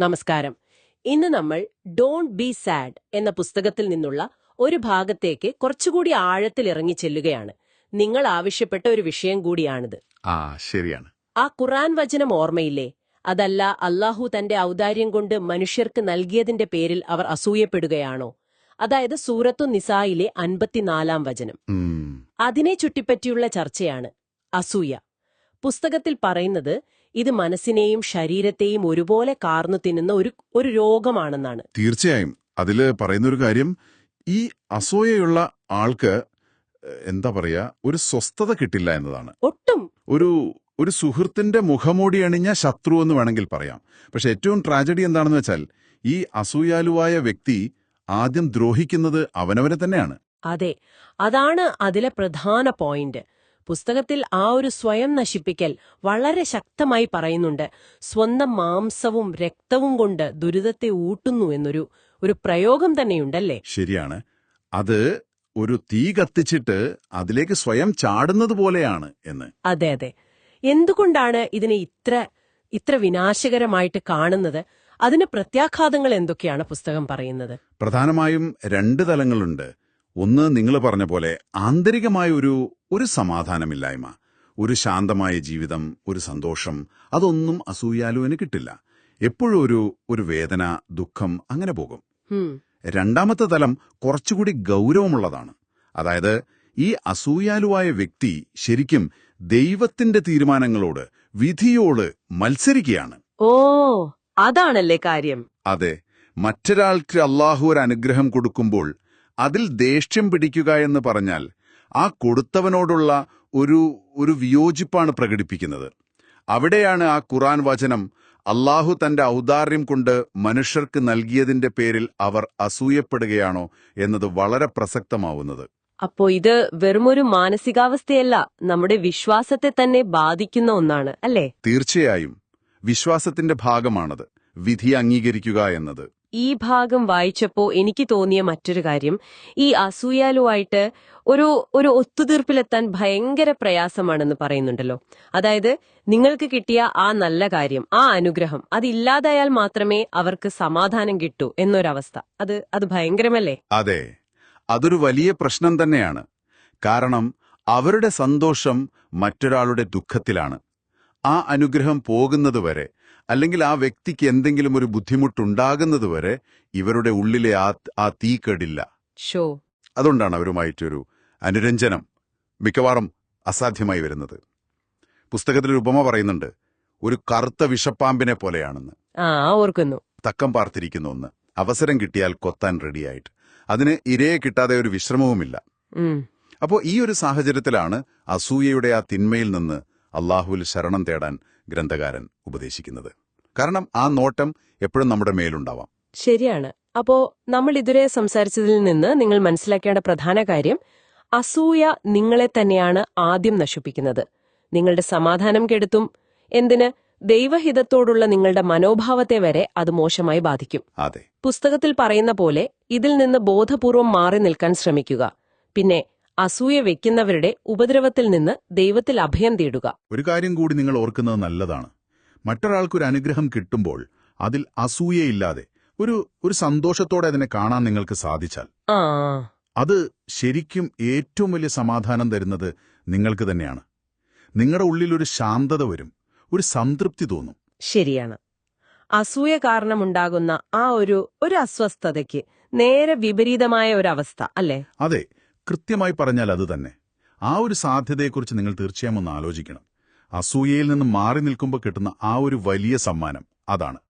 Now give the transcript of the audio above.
നമസ്കാരം. ഇന്ന് നമ്മൾ ഡോണ്ട് ബി സാഡ് എന്ന പുസ്തകത്തിൽ നിന്നുള്ള ഒരു ഭാഗത്തേക്ക് കുറച്ചുകൂടി ആഴത്തിൽ ഇറങ്ങി ചെല്ലുകയാണ്. നിങ്ങൾ ആവശ്യപ്പെട്ട ഒരു വിഷയം കൂടിയാണിത്. ആ ശരിയാണ്. ആ ഖുറാൻ വചനം ഓർമ്മയില്ലേ? അതല്ല അള്ളാഹു തന്റെ ഔദാര്യം കൊണ്ട് മനുഷ്യർക്ക് നൽകിയതിന്റെ പേരിൽ അവർ അസൂയപ്പെടുകയാണോ? അതായത് സൂറത്തു നിസായിലെ അൻപത്തിനാലാം വചനം. അതിനെ ചുറ്റിപ്പറ്റിയുള്ള ചർച്ചയാണ് അസൂയ. പുസ്തകത്തിൽ പറയുന്നത് ഇത് മനസ്സിനെയും ശരീരത്തെയും ഒരുപോലെ കാർന്നു തിന്നുന്ന ഒരു ഒരു രോഗമാണെന്നാണ്. തീർച്ചയായും. അതിൽ പറയുന്നൊരു കാര്യം ഈ അസൂയയുള്ള ആൾക്ക് എന്താ പറയാ ഒരു സ്വസ്ഥത കിട്ടില്ല എന്നതാണ്. ഒട്ടും. ഒരു ഒരു സുഹൃത്തിന്റെ മുഖമൂടി അണിഞ്ഞ ശത്രു എന്ന് വേണമെങ്കിൽ പറയാം. പക്ഷെ ഏറ്റവും ട്രാജഡി എന്താണെന്ന് വെച്ചാൽ ഈ അസൂയാലുവായ വ്യക്തി ആദ്യം ദ്രോഹിക്കുന്നത് അവനവനെ തന്നെയാണ്. അതെ. അതാണ് അതിലെ പ്രധാന പോയിന്റ്. പുസ്തകത്തിൽ ആ ഒരു സ്വയം നശിപ്പിക്കൽ വളരെ ശക്തമായി പറയുന്നുണ്ട്. സ്വന്തം മാംസവും രക്തവും കൊണ്ട് ദുരിതത്തെ ഊട്ടുന്നു എന്നൊരു ഒരു പ്രയോഗം തന്നെയുണ്ടല്ലേ? ശരിയാണ്. അത് ഒരു തീ കത്തിച്ചിട്ട് അതിലേക്ക് സ്വയം ചാടുന്നത് പോലെയാണ് എന്ന്. അതെ അതെ. എന്തുകൊണ്ടാണ് ഇതിനെ ഇത്ര ഇത്ര വിനാശകരമായിട്ട് കാണുന്നത്? അതിന് പ്രത്യാഘാതങ്ങൾ എന്തൊക്കെയാണ് പുസ്തകം പറയുന്നത്? പ്രധാനമായും രണ്ട് തലങ്ങളുണ്ട്. ഒന്ന് നിങ്ങൾ പറഞ്ഞ പോലെ ആന്തരികമായ ഒരു ഒരു സമാധാനമില്ലായ്മ. ഒരു ശാന്തമായ ജീവിതം ഒരു സന്തോഷം അതൊന്നും അസൂയാലുവിന് കിട്ടില്ല. എപ്പോഴും ഒരു ഒരു വേദന ദുഃഖം അങ്ങനെ പോകും. രണ്ടാമത്തെ തലം കുറച്ചുകൂടി ഗൗരവമുള്ളതാണ്. അതായത് ഈ അസൂയാലുവായ വ്യക്തി ശരിക്കും ദൈവത്തിന്റെ തീരുമാനങ്ങളോട് വിധിയോട് മത്സരിക്കുകയാണ്. ഓ അതാണല്ലേ കാര്യം. അതെ. മറ്റൊരാൾക്ക് അള്ളാഹു ഒരു അനുഗ്രഹം കൊടുക്കുമ്പോൾ അതിൽ ദേഷ്യം പിടിക്കുക എന്ന് പറഞ്ഞാൽ ആ കൊടുത്തവനോടുള്ള ഒരു ഒരു വിയോജിപ്പാണ് പ്രകടിപ്പിക്കുന്നത്. അവിടെയാണ് ആ ഖുറാൻ വചനം അള്ളാഹു തന്റെ ഔദാര്യം കൊണ്ട് മനുഷ്യർക്ക് നൽകിയതിന്റെ പേരിൽ അവർ അസൂയപ്പെടുകയാണോ എന്നത് വളരെ പ്രസക്തമാവുന്നത്. അപ്പോ ഇത് വെറുമൊരു മാനസികാവസ്ഥയല്ല നമ്മുടെ വിശ്വാസത്തെ തന്നെ ബാധിക്കുന്ന ഒന്നാണ് അല്ലേ? തീർച്ചയായും. വിശ്വാസത്തിന്റെ ഭാഗമാണത്. വിധി അംഗീകരിക്കുക എന്നത്. ഈ ഭാഗം വായിച്ചപ്പോ എനിക്ക് തോന്നിയ മറ്റൊരു കാര്യം ഈ അസൂയാലുമായിട്ട് ഒരു ഒരു ഒത്തുതീർപ്പിലെത്താൻ ഭയങ്കര പ്രയാസമാണെന്ന് പറയുന്നുണ്ടല്ലോ. അതായത് നിങ്ങൾക്ക് കിട്ടിയ ആ നല്ല കാര്യം ആ അനുഗ്രഹം അതില്ലാതായാൽ മാത്രമേ അവർക്ക് സമാധാനം കിട്ടൂ എന്നൊരവസ്ഥ. അത് അത് ഭയങ്കരമല്ലേ? അതെ. അതൊരു വലിയ പ്രശ്നം തന്നെയാണ്. കാരണം അവരുടെ സന്തോഷം മറ്റൊരാളുടെ ദുഃഖത്തിലാണ്. ആ അനുഗ്രഹം പോകുന്നതുവരെ അല്ലെങ്കിൽ ആ വ്യക്തിക്ക് എന്തെങ്കിലും ഒരു ബുദ്ധിമുട്ടുണ്ടാകുന്നതുവരെ ഇവരുടെ ഉള്ളിലെ ആ ആ തീ കെടില്ല ഷോ അതുകൊണ്ടാണ് അവരുമായിട്ടൊരു അനുരഞ്ജനം മിക്കവാറും അസാധ്യമായി വരുന്നത്. പുസ്തകത്തിലൊരു ഉപമ പറയുന്നുണ്ട് ഒരു കറുത്ത വിഷപ്പാമ്പിനെ പോലെയാണെന്ന്. ഓർക്കുന്നു. തക്കം പാർത്തിരിക്കുന്ന ഒന്ന്. അവസരം കിട്ടിയാൽ കൊത്താൻ റെഡിയായിട്ട്. അതിന് ഇരയെ കിട്ടാതെ ഒരു വിശ്രമവുമില്ല. അപ്പോ അപ്പോൾ ഈ ഒരു സാഹചര്യത്തിലാണ് അസൂയയുടെ ആ തിന്മയിൽ നിന്ന് അള്ളാഹുവിൽ ശരണം തേടാൻ ഗ്രന്ഥകാരൻ ഉപദേശിക്കുന്നത്. കാരണം ആ നോട്ടം എപ്പോഴും നമ്മുടെ മേലുണ്ടാവാം. ശരിയാണ്. അപ്പോ നമ്മൾ ഇതുവരെ സംസാരിച്ചതിൽ നിന്ന് നിങ്ങൾ മനസ്സിലാക്കേണ്ട പ്രധാന കാര്യം അസൂയ നിങ്ങളെ തന്നെയാണ് ആദ്യം നശിപ്പിക്കുന്നത്. നിങ്ങളുടെ സമാധാനം കെടുത്തും. എന്തിന്? ദൈവഹിതത്തോടുള്ള നിങ്ങളുടെ മനോഭാവത്തെ വരെ അത് മോശമായി ബാധിക്കും. പുസ്തകത്തിൽ പറയുന്ന പോലെ ഇതിൽ നിന്ന് ബോധപൂർവം മാറി നിൽക്കാൻ ശ്രമിക്കുക. പിന്നെ അസൂയ വെക്കുന്നവരുടെ ഉപദ്രവത്തിൽ നിന്ന് ദൈവത്തിൽ അഭയം തേടുക. ഒരു കാര്യം കൂടി നിങ്ങൾ ഓർക്കുന്നത് നല്ലതാണ്. മറ്റൊരാൾക്കൊരു അനുഗ്രഹം കിട്ടുമ്പോൾ അതിൽ അസൂയയില്ലാതെ ഒരു ഒരു സന്തോഷത്തോടെ അതിനെ കാണാൻ നിങ്ങൾക്ക് സാധിച്ചാൽ ആ. അത് ശരിക്കും ഏറ്റവും വലിയ സമാധാനം തരുന്നത് നിങ്ങൾക്ക് തന്നെയാണ്. നിങ്ങളുടെ ഉള്ളിൽ ഒരു ശാന്തത വരും ഒരു സംതൃപ്തി തോന്നും. ശരിയാണ്. അസൂയ കാരണമുണ്ടാകുന്ന ആ ഒരു ഒരു അസ്വസ്ഥതയ്ക്ക് നേരെ വിപരീതമായ ഒരവസ്ഥ അല്ലേ? അതെ. കൃത്യമായി പറഞ്ഞാൽ അത് തന്നെ. ആ ഒരു സാധ്യതയെക്കുറിച്ച് നിങ്ങൾ തീർച്ചയായും ഒന്ന് ആലോചിക്കണം. അസൂയയിൽ നിന്ന് മാറി നിൽക്കുമ്പോൾ കിട്ടുന്ന ആ ഒരു വലിയ സമ്മാനം അതാണ്.